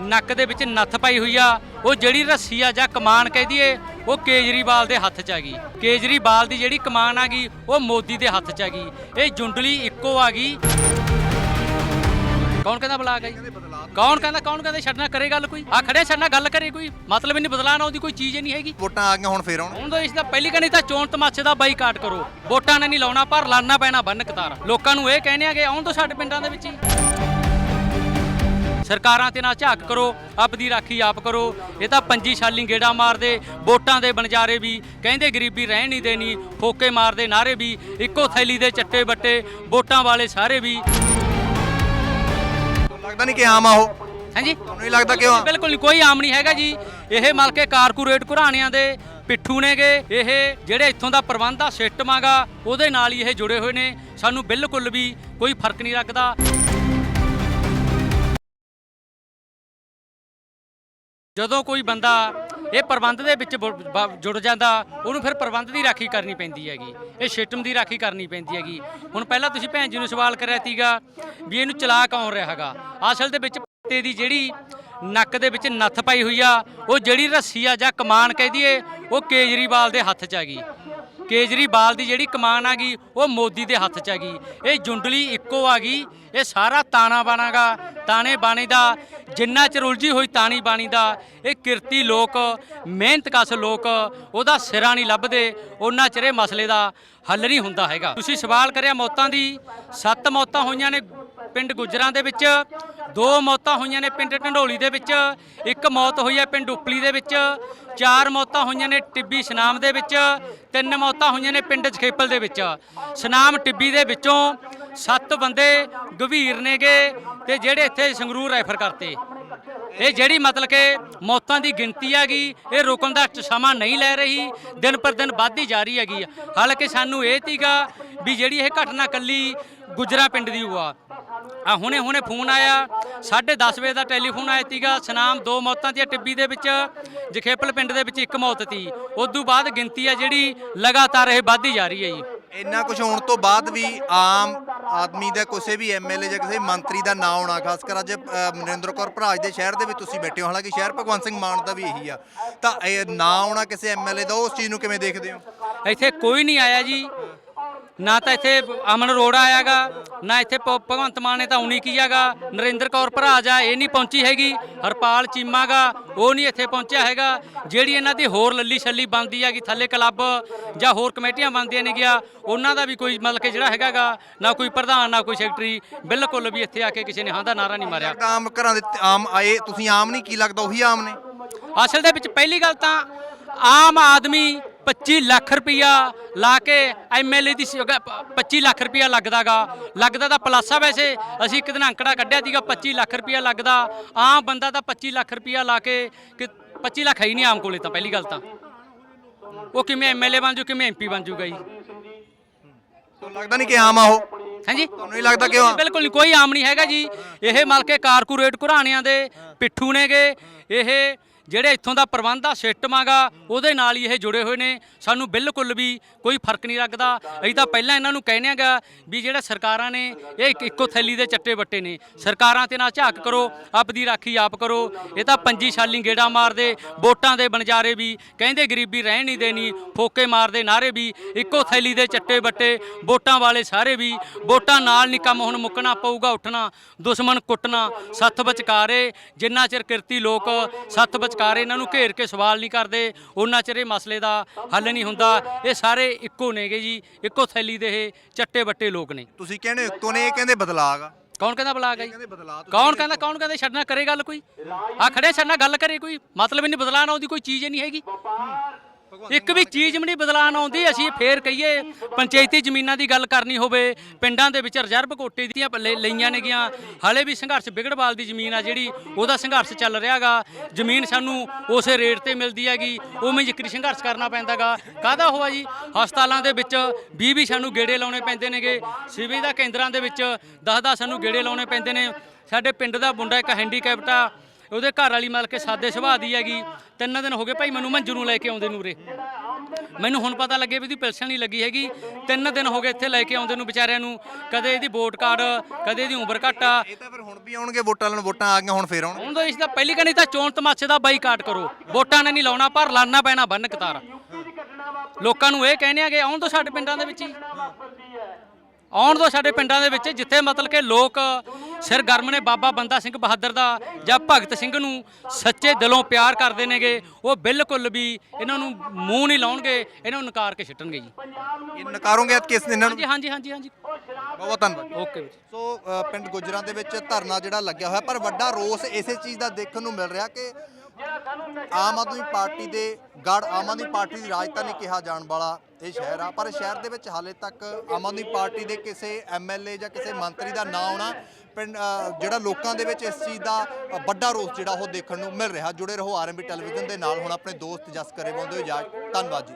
ਨੱਕ ਦੇ ਵਿੱਚ ਨੱਥ ਪਾਈ ਹੋਈ ਆ। ਉਹ ਜਿਹੜੀ ਰੱਸੀ ਆ ਜਾਂ ਕਮਾਨ ਕਹਿ ਦਈਏ ਉਹ ਕੇਜਰੀਵਾਲ ਦੇ ਹੱਥ 'ਚ ਆ ਗਈ। ਕੇਜਰੀਵਾਲ ਦੀ ਜਿਹੜੀ ਕਮਾਨ ਆ ਗਈ ਉਹ ਮੋਦੀ ਦੇ ਹੱਥ 'ਚ ਆ ਗਈ। ਇਹ ਜੁੰਡਲੀ ਇੱਕੋ ਆ ਗਈ। ਕੌਣ ਕਹਿੰਦਾ ਬਲਾਕ ਹੈ ਕੌਣ ਕਹਿੰਦਾ ਕੌਣ ਕਹਿੰਦਾ ਛੱਡਣਾ ਕਰੇ ਗੱਲ ਕੋਈ? ਆ ਖੜਿਆ ਛੱਡਣਾ ਗੱਲ ਕਰੇ ਕੋਈ? ਮਤਲਬ ਨਹੀਂ ਬਦਲਾਣਾ ਉਹਦੀ ਕੋਈ ਚੀਜ਼ ਨਹੀਂ ਹੈਗੀ। ਵੋਟਾਂ ਆ ਗਈਆਂ ਹੁਣ ਫੇਰ ਆਉਣ। ਹੁਣ ਤਾਂ ਇਸ ਦਾ ਪਹਿਲੀ ਕਣੀ ਤਾਂ ਚੋਣ ਤਮਾਸ਼ੇ ਦਾ ਬਾਈਕਾਟ ਕਰੋ। ਵੋਟਾਂ ਨੇ ਨਹੀਂ ਲਾਉਣਾ ਪਰ ਲਾਣਾ ਪੈਣਾ ਬੰਨ ਕਤਾਰ। ਲੋਕਾਂ ਨੂੰ ਇਹ ਕਹਿੰਦੇ ਆਗੇ ਆਉਣ ਤੋਂ ਸਾਡੇ ਪਿੰਡਾਂ ਦੇ ਵਿੱਚ ਹੀ। ਸਰਕਾਰਾਂ ਤੇ ਨਾ ਝਾਕ ਕਰੋ ਆਪਦੀ ਰਾਖੀ ਆਪ ਕਰੋ। ਇਹ ਤਾਂ ਪੰਜੀ ਛਾਲੀ ਗੇੜਾ ਮਾਰਦੇ ਵੋਟਾਂ ਦੇ ਬਣਜਾਰੇ ਵੀ। ਕਹਿੰਦੇ ਗਰੀਬੀ ਰਹਿਣ ਨਹੀਂ ਦੇਣੀ ਫੋਕੇ ਮਾਰਦੇ ਨਾਰੇ ਵੀ। ਇੱਕੋ ਥੈਲੀ ਦੇ ਚੱਟੇ ਬੱਟੇ ਵੋਟਾਂ ਵਾਲੇ ਸਾਰੇ ਵੀ। ਲੱਗਦਾ ਨਹੀਂ ਕਿ ਆਮ ਆ ਉਹ? ਹਾਂਜੀ? ਤੁਹਾਨੂੰ ਨਹੀਂ ਲੱਗਦਾ ਕਿ ਉਹ ਬਿਲਕੁਲ ਨਹੀਂ ਕੋਈ ਆਮ ਨਹੀਂ ਹੈਗਾ ਜੀ। ਇਹ ਮਲਕੇ ਕਾਰਪੋਰੇਟ ਘਰਾਣਿਆਂ ਦੇ ਪਿੱਠੂ ਨੇਗੇ। ਇਹ ਜਿਹੜੇ ਇੱਥੋਂ ਦਾ ਪ੍ਰਬੰਧ ਆ ਸਿਸਟਮ ਆਗਾ ਉਹਦੇ ਨਾਲ ਹੀ ਇਹ ਜੁੜੇ ਹੋਏ ਨੇ। ਸਾਨੂੰ ਬਿਲਕੁਲ ਵੀ ਕੋਈ ਫ਼ਰਕ ਨਹੀਂ ਲੱਗਦਾ। ਜਦੋਂ ਕੋਈ ਬੰਦਾ ਇਹ ਪ੍ਰਬੰਧ ਦੇ ਵਿੱਚ ਬੁ- ਜੁੜ ਜਾਂਦਾ, ਉਹਨੂੰ ਫਿਰ ਪ੍ਰਬੰਧ ਦੀ ਰਾਖੀ ਕਰਨੀ ਪੈਂਦੀ ਹੈਗੀ। ਇਹ ਸਿਸਟਮ ਦੀ ਰਾਖੀ ਕਰਨੀ ਪੈਂਦੀ ਹੈਗੀ। ਹੁਣ ਪਹਿਲਾਂ ਤੁਸੀਂ ਭੈਣ ਜੀ ਨੂੰ ਸਵਾਲ ਕਰਿਆ ਸੀਗਾ ਵੀ ਇਹਨੂੰ ਚਲਾ ਕੌਣ ਰਿਹਾ ਹੈਗਾ? ਅਸਲ ਦੇ ਵਿੱਚ ਪੱਤੇ ਦੀ ਜਿਹੜੀ ਨੱਕ ਦੇ ਵਿੱਚ ਨੱਥ ਪਾਈ ਹੋਈ ਆ, ਉਹ ਜਿਹੜੀ ਰੱਸੀ ਆ ਜਾਂ ਕਮਾਨ ਕਹਿ ਦਈਏ, ਉਹ ਕੇਜਰੀਵਾਲ ਦੇ ਹੱਥ 'ਚ ਆ ਗਈ ਕੇਜਰੀਵਾਲ ਦੀ ਜਿਹੜੀ ਕਮਾਨ ਆ ਗਈ, ਉਹ ਮੋਦੀ ਦੇ ਹੱਥ 'ਚ ਆ ਗਈ। ਇਹ ਜੁੰਡਲੀ ਇੱਕੋ ਆ ਗਈ, ਇਹ ਸਾਰਾ ਤਾਣਾ ਬਾਣਾਗਾ ਤਾਣੇ ਬਾਣੀ ਦਾ, ਜਿੰਨਾ ਚਿਰ ਉਲਝੀ ਹੋਈ ਤਾਣੀ ਬਾਣੀ ਦਾ, ਇਹ ਕਿਰਤੀ ਲੋਕ, ਮਿਹਨਤ ਕਸ ਲੋਕ, ਉਹਦਾ ਸਿਰਾ ਨਹੀਂ ਲੱਭਦੇ, ਉਹਨਾਂ ਚਿਰ ਇਹ ਮਸਲੇ ਦਾ ਹੱਲ ਨਹੀਂ ਹੁੰਦਾ ਹੈਗਾ। ਤੁਸੀਂ ਸਵਾਲ ਕਰਿਆ ਮੌਤਾਂ ਦੀ, ਸੱਤ ਮੌਤਾਂ ਹੋਈਆਂ ਨੇ ਪਿੰਡ ਗੁਜਰਾਂ ਦੇ ਵਿੱਚ ਦੋ ਮੌਤਾਂ ਹੋਈਆਂ ਨੇ ਪਿੰਡ ਢੰਡੋਲੀ ਦੇ ਵਿੱਚ। ਇੱਕ ਮੌਤ ਹੋਈ ਹੈ ਪਿੰਡ ਉਪਲੀ ਦੇ ਵਿੱਚ। ਚਾਰ ਮੌਤਾਂ ਹੋਈਆਂ ਨੇ ਟਿੱਬੀ ਸਨਾਮ ਦੇ ਵਿੱਚ। ਤਿੰਨ ਮੌਤਾਂ ਹੋਈਆਂ ਨੇ ਪਿੰਡ ਜਖੇਪਲ ਦੇ ਵਿੱਚ। ਸਨਾਮ ਟਿੱਬੀ ਦੇ ਵਿੱਚੋਂ ਸੱਤ ਬੰਦੇ ਗੰਭੀਰ ਨੇਗੇ ਤੇ ਜਿਹੜੇ ਇੱਥੇ ਸੰਗਰੂਰ ਰੈਫਰ ਕਰਤੇ। ਇਹ ਜਿਹੜੀ ਮਤਲਬ ਕਿ ਮੌਤਾਂ ਦੀ ਗਿਣਤੀ ਹੈਗੀ, ਇਹ ਰੁਕਣ ਦਾ ਸਮਾਂ ਨਹੀਂ ਲੈ ਰਹੀ, ਦਿਨ ਪਰ ਦਿਨ ਵੱਧਦੀ ਜਾ ਰਹੀ ਹੈਗੀ ਆ। ਹਾਲਾਂਕਿ ਸਾਨੂੰ ਇਹ ਤੀਗਾ ਵੀ ਜਿਹੜੀ ਇਹ ਘਟਨਾ ਕੱਲੀ ਗੁਜਰਾ ਪਿੰਡ ਦੀ ਹੋਆ। ਆ ਹੁਣੇ ਹੁਣੇ ਫੋਨ ਆਇਆ 10:30 ਵਜੇ ਦਾ ਟੈਲੀਫੋਨ ਆਇਆ ਤੀਗਾ ਸਨਾਮ ਦੋ ਮੌਤਾਂ ਦੀਆਂ ਟਿੱਬੀ ਦੇ ਵਿੱਚ ਜਖੇਪਲ ਪਿੰਡ ਦੇ ਵਿੱਚ ਇੱਕ ਮੌਤ ਤੀ ਉਸ ਤੋਂ ਬਾਅਦ ਗਿਣਤੀ ਆ ਜਿਹੜੀ ਲਗਾਤਾਰ ਇਹ ਵੱਧਦੀ ਜਾ ਰਹੀ ਹੈ ਜੀ। ਇੰਨਾ ਕੁਝ ਹੋਣ ਤੋਂ ਬਾਅਦ ਵੀ ਆਮ ਆਦਮੀ ਦਾ ਕਿਸੇ ਵੀ ਐਮਐਲਏ ਜਾਂ ਕਿਸੇ ਮੰਤਰੀ ਦਾ ਨਾਂ ਆਉਣਾ ਖਾਸ ਕਰ ਅੱਜ ਅ, ਨਰਿੰਦਰ ਕੌਰ ਭਰਾਜ ਦੇ ਸ਼ਹਿਰ ਦੇ ਵਿੱਚ ਤੁਸੀਂ ਬੈਠੇ ਹੋ ਹਾਲਾਂਕਿ ਸ਼ਹਿਰ ਭਗਵੰਤ ਸਿੰਘ ਮਾਨ ਦਾ ਵੀ ਇਹੀ ਆ। ਤਾਂ ਇਹ ਨਾਂ ਆਉਣਾ ਕਿਸੇ ਐਮਐਲਏ ਦਾ ਉਸ ਚੀਜ਼ ਨੂੰ ਕਿਵੇਂ ਦੇਖਦੇ ਹੋ? ਇੱਥੇ ਕੋਈ ਨਹੀਂ ਆਇਆ ਜੀ। ਨਾ ਤਾਂ ਇੱਥੇ ਅਮਨ ਅਰੋੜਾ ਆਇਆਗਾ ਨਾ ਇੱਥੇ ਭਗਵੰਤ ਮਾਨ ਨੇ ਤਾਂ ਉਨੀ ਕੀ ਹੈਗਾ ਨਰਿੰਦਰ ਕੌਰ ਭਰਾਜ ਆ ਇਹ ਨਹੀਂ ਪਹੁੰਚੀ ਹੈਗੀ ਹਰਪਾਲ ਚੀਮਾਗਾ ਉਹ ਨਹੀਂ ਇੱਥੇ ਪਹੁੰਚਿਆ ਹੈਗਾ। ਜਿਹੜੀ ਇਹਨਾਂ ਦੀ ਹੋਰ ਲੱਲੀ ਛੱਲੀ ਬਣਦੀ ਹੈਗੀ ਥੱਲੇ ਕਲੱਬ ਜਾਂ ਹੋਰ ਕਮੇਟੀਆਂ ਬਣਦੀਆਂ ਨੇ ਗਿਆ ਉਹਨਾਂ ਦਾ ਵੀ ਕੋਈ ਮਤਲਬ ਕਿ ਜਿਹੜਾ ਹੈਗਾਗਾ ਨਾ ਕੋਈ ਪ੍ਰਧਾਨ ਨਾ ਕੋਈ ਸੈਕਟਰੀ ਬਿਲਕੁਲ ਵੀ ਇੱਥੇ ਆ ਕੇ ਕਿਸੇ ਨੇ ਹਾਂ ਦਾ ਨਾਰਾ ਨਹੀਂ ਮਾਰਿਆ। ਆਮ ਘਰਾਂ ਦੇ ਆਮ ਆਏ ਤੁਸੀਂ ਆਮ ਨਹੀਂ ਕੀ ਲੱਗਦਾ ਉਹੀ ਆਮ ਨੇ? ਅਸਲ ਦੇ ਵਿੱਚ ਪਹਿਲੀ ਗੱਲ ਤਾਂ ਆਮ ਆਦਮੀ 25 ਲੱਖ ਰੁਪਇਆ ਲਾ ਕੇ ਐਮਐਲਏ ਦੀ ਸ- ਅਗ- ਪ- 25 ਲੱਖ ਰੁਪਇਆ ਲੱਗਦਾਗਾ। ਲੱਗਦਾ ਤਾਂ ਪਲੱਸ ਵੈਸੇ। ਅਸੀਂ ਇੱਕ ਦਿਨ ਅੰਕੜਾ ਕੱਢਿਆ ਸੀਗਾ 25 ਲੱਖ ਰੁਪਇਆ ਲੱਗਦਾ। ਆਮ ਬੰਦਾ ਤਾਂ 25 ਲੱਖ ਰੁਪਇਆ ਲਾ ਕੇ ਕਿ 25 ਲੱਖ ਹੈ ਹੀ ਨਹੀਂ ਆਮ ਕੋਲੇ ਤਾਂ ਪਹਿਲੀ ਗੱਲ ਤਾਂ। ਉਹ ਕਿਵੇਂ ਐਮਐਲਏ ਬਣ ਜੂ ਕਿਵੇਂ ਐਮਪੀ ਬਣ ਜੂਗਾ ਜੀ? ਤੁਹਾਨੂੰ ਲੱਗਦਾ ਨਹੀਂ ਕਿ ਆਮ ਆ ਉਹ? ਹਾਂਜੀ? ਤੁਹਾਨੂੰ ਨਹੀਂ ਲੱਗਦਾ ਕਿ ਉਹ ਬਿਲਕੁਲ ਨਹੀਂ ਕੋਈ ਆਮ ਨਹੀਂ ਹੈਗਾ ਜੀ। ਇਹ ਮਲਕੇ ਕਾਰਪੋਰੇਟ ਘਰਾਣਿਆਂ ਦੇ ਪਿੱਠੂ ਨੇਗੇ। ਇਹ ਜਿਹੜੇ ਇੱਥੋਂ ਦਾ ਪ੍ਰਬੰਧ ਆ, ਸਿਸਟਮ ਆਗਾ, ਉਹਦੇ ਨਾਲ ਹੀ ਇਹ ਜੁੜੇ ਹੋਏ ਨੇ। ਸਾਨੂੰ ਬਿਲਕੁਲ ਵੀ ਕੋਈ ਫ਼ਰਕ ਨਹੀਂ ਲੱਗਦਾ। ਅਸੀਂ ਤਾਂ ਪਹਿਲਾਂ ਇਹਨਾਂ ਨੂੰ ਕਹਿੰਦੇ ਆਗਾ ਵੀ ਜਿਹੜਾ ਸਰਕਾਰਾਂ ਨੇ, ਇਹ ਇੱਕ ਇੱਕੋ ਥੈਲੀ ਦੇ ਚੱਟੇ ਬੱਟੇ ਨੇ। ਸਰਕਾਰਾਂ ਤੇ ਨਾ ਝਾਕ ਕਰੋ, ਆਪਦੀ ਰਾਖੀ ਆਪ ਕਰੋ। ਇਹ ਤਾਂ ਪੰਜੀ ਛਾਲੀ ਗੇੜਾ ਮਾਰਦੇ, ਵੋਟਾਂ ਦੇ ਬਣਜਾਰੇ ਵੀ। ਕਹਿੰਦੇ ਗਰੀਬੀ ਰਹਿਣ ਨਹੀਂ ਦੇਣੀ, ਫੋਕੇ ਮਾਰਦੇ ਨਾਰੇ ਵੀ। ਇੱਕੋ ਥੈਲੀ ਦੇ ਚੱਟੇ ਬੱਟੇ ਵੋਟਾਂ ਵਾਲੇ ਸਾਰੇ ਵੀ। ਵੋਟਾਂ ਨਾਲ ਨਹੀਂ ਕੰਮ ਹੁਣ ਮੁੱਕਣਾ ਪਊਗਾ ਉੱਠਣਾ, ਦੁਸ਼ਮਣ ਕੁੱਟਣਾ, ਸੱਥ ਵਿਚਕਾਰੇ। ਜਿੰਨਾ ਚਿਰ ਕਿਰਤੀ ਲੋਕ ਸੱਥ ਵਿਚਕਾਰੇ ਇਹਨਾਂ ਨੂੰ ਘੇਰ ਕੇ ਸਵਾਲ ਨਹੀਂ ਕਰਦੇ ਉਹਨਾਂ ਚਿਰ ਇਹ ਮਸਲੇ ਦਾ ਹੱਲ ਨਹੀਂ ਹੁੰਦਾ। ਇਹ ਸਾਰੇ ਇੱਕੋ ਨੇਗੇ ਜੀ ਇੱਕੋ ਥੈਲੀ ਦੇ ਇਹ ਚੱਟੇ ਬੱਟੇ ਲੋਕ ਨੇ। ਤੁਸੀਂ ਕਹਿੰਦੇ ਉੱਤੋਂ ਨੇ ਇਹ ਕਹਿੰਦੇ ਬਦਲਾਅ ਕੌਣ ਕਹਿੰਦਾ ਬਲਾਕ ਹੈ ਕੌਣ ਕਹਿੰਦਾ ਕੌਣ ਕਹਿੰਦਾ ਛੱਡਣਾ ਕਰੇ ਗੱਲ ਕੋਈ? ਆ ਖੜਿਆ ਛੱਡਣਾ ਗੱਲ ਕਰੇ ਕੋਈ? ਮਤਲਬ ਹੀ ਨਹੀਂ ਬਦਲਾਣਾ ਆਉਂਦੀ ਕੋਈ ਚੀਜ਼ ਹੀ ਨਹੀਂ ਹੈਗੀ। ਇੱਕ ਵੀ ਚੀਜ਼ ਵੀ ਨਹੀਂ ਬਦਲਾਣ ਆਉਂਦੀ ਅਸੀਂ ਫੇਰ ਕਹੀਏ ਪੰਚਾਇਤੀ ਜ਼ਮੀਨਾਂ ਦੀ ਗੱਲ ਕਰਨੀ ਹੋਵੇ ਪਿੰਡਾਂ ਦੇ ਵਿੱਚ ਰਿਜ਼ਰਵ ਕੋਟੇ ਦੀਆਂ ਲ- ਲਈਆਂ ਨੇਗੀਆਂ ਹਾਲੇ ਵੀ ਸੰਘਰਸ਼ ਵਿਗੜਵਾਲ ਦੀ ਜ਼ਮੀਨ ਆ ਜਿਹੜੀ ਉਹਦਾ ਸੰਘਰਸ਼ ਚੱਲ ਰਿਹਾਗਾ ਜ਼ਮੀਨ ਸਾਨੂੰ ਉਸੇ ਰੇਟ ਤੇ ਮਿਲਦੀ ਹੈਗੀ ਉਵੇਂ ਜ਼ਿਕਰੀ ਸੰਘਰਸ਼ ਕਰਨਾ ਪੈਂਦਾਗਾ ਕਾਹਦਾ ਹੋਆ ਜੀ? ਹਸਪਤਾਲਾਂ ਦੇ ਵਿੱਚ 20 ਵੀ ਸਾਨੂੰ ਗੇੜੇ ਲਾਉਣੇ ਪੈਂਦੇ ਨੇਗੇ ਸਿਵਲ ਦਾ ਕੇਂਦਰਾਂ ਦੇ ਵਿੱਚ 10-10 ਸਾਨੂੰ ਗੇੜੇ ਲਾਉਣੇ ਪੈਂਦੇ ਨੇ ਸਾਡੇ ਪਿੰਡ ਦਾ ਮੁੰਡਾ ਇੱਕ ਹੈਂਡੀਕੈਪਟ ਆ ਉਹਦੇ ਘਰ ਵਾਲੀ ਮਤਲਬ ਕਿ ਸਾਦੇ ਸੁਭਾਅ ਦੀ ਹੈਗੀ। ਤਿੰਨ ਦਿਨ ਹੋ ਗਏ ਭਾਈ ਮੈਨੂੰ ਮੰਜੂ ਨੂੰ ਲੈ ਕੇ ਆਉਂਦੇ ਨੂਰੇ ਮੈਨੂੰ ਹੁਣ ਪਤਾ ਲੱਗੇ ਵੀ ਇਹਦੀ ਪੈਨਸ਼ਨ ਨਹੀਂ ਲੱਗੀ ਹੈਗੀ। ਤਿੰਨ ਦਿਨ ਹੋ ਗਏ ਇੱਥੇ ਲੈ ਕੇ ਆਉਂਦੇ ਨੂੰ ਵਿਚਾਰਿਆਂ ਨੂੰ। ਕਦੇ ਇਹਦੀ ਵੋਟ ਕਾਰਡ ਕਦੇ ਇਹਦੀ ਉਮਰ ਘੱਟ ਆ। ਇਹ ਤਾਂ ਫਿਰ ਹੁਣ ਵੀ ਆਉਣਗੇ ਵੋਟਾਂ ਲੈਣ ਵੋਟਾਂ ਆ ਗਈਆਂ ਹੁਣ ਫੇਰ ਆਉਣਗੇ। ਹੁਣ ਤਾਂ ਇਸ ਦਾ ਪਹਿਲੀ ਕਣੀ ਤਾਂ ਚੋਣ ਤਮਾਸ਼ੇ ਦਾ ਬਾਈਕਾਟ ਕਰੋ। ਵੋਟਾਂ ਨੇ ਨਹੀਂ ਲਾਉਣਾ ਪਰ ਲਾਣਾ ਪੈਣਾ ਬੰਨ ਕਤਾਰ। ਲੋਕਾਂ ਨੂੰ ਇਹ ਕਹਿੰਦੇ ਆਗੇ ਆਉਣ ਤੋਂ ਸਾਡੇ ਪਿੰਡਾਂ ਦੇ ਵਿੱਚ ਹੀ। ਆਉਣ ਤੋਂ ਸਾਡੇ ਪਿੰਡਾਂ ਦੇ ਵਿੱਚ ਜਿੱਥੇ ਮਤਲਬ ਕਿ ਲੋਕ ਸਿਰ ਗਰਮ ਨੇ ਬਾਬਾ ਬੰਦਾ ਸਿੰਘ ਬਹਾਦਰ ਦਾ ਜਾਂ ਭਗਤ ਸਿੰਘ ਨੂੰ ਸੱਚੇ ਦਿਲੋਂ ਪਿਆਰ ਕਰਦੇ ਨੇਗੇ ਉਹ ਬਿਲਕੁਲ ਵੀ ਇਹਨਾਂ ਨੂੰ ਮੂੰਹ ਨਹੀਂ ਲਾਉਣਗੇ ਇਹਨਾਂ ਨੂੰ ਨਕਾਰ ਕੇ ਛੱਟਣਗੇ ਜੀ। ਇਹ ਨਕਾਰੋਗੇ ਕਿਸ ਇਹਨਾਂ ਨੂੰ? ਹਾਂਜੀ ਹਾਂਜੀ ਹਾਂਜੀ ਹਾਂਜੀ। ਬਹੁਤ ਬਹੁਤ ਧੰਨਵਾਦ। ਓਕੇ ਸੋ ਅ, ਪਿੰਡ ਗੁਜਰਾਂ ਦੇ ਵਿੱਚ ਧਰਨਾ ਜਿਹੜਾ ਲੱਗਿਆ ਹੋਇਆ ਪਰ ਵੱਡਾ ਰੋਸ ਇਸੇ ਚੀਜ਼ ਦਾ ਦੇਖਣ ਨੂੰ ਮਿਲ ਰਿਹਾ ਕਿ ਆਮ ਆਦਮੀ ਪਾਰਟੀ ਦੇ ਗੜ, ਆਮ ਆਦਮੀ ਪਾਰਟੀ ਦੀ ਰਾਜਧਾਨੀ ਕਿਹਾ ਜਾਣ ਵਾਲਾ ਇਹ ਸ਼ਹਿਰ ਆ। ਪਰ ਸ਼ਹਿਰ ਦੇ ਵਿੱਚ ਹਾਲੇ ਤੱਕ ਆਮ ਆਦਮੀ ਪਾਰਟੀ ਦੇ ਕਿਸੇ ਐਮਐਲਏ ਜਾਂ ਕਿਸੇ ਮੰਤਰੀ ਦਾ ਨਾਂ ਆਉਣਾ ਪਿੰਡ ਜਿਹੜਾ ਲੋਕਾਂ ਦੇ ਵਿੱਚ ਇਸ ਚੀਜ਼ ਦਾ ਵੱਡਾ ਰੋਸ ਜਿਹੜਾ ਉਹ ਦੇਖਣ ਨੂੰ ਮਿਲ ਰਿਹਾ। ਜੁੜੇ ਰਹੋ ਆਰਐਮਬੀ ਟੈਲੀਵਿਜ਼ਨ ਦੇ ਨਾਲ। ਹੁਣ ਆਪਣੇ ਦੋਸਤ ਜਸ ਕਰੇ ਬੰਦੇ ਹੋ ਜਾ ਧੰਨਵਾਦ ਜੀ।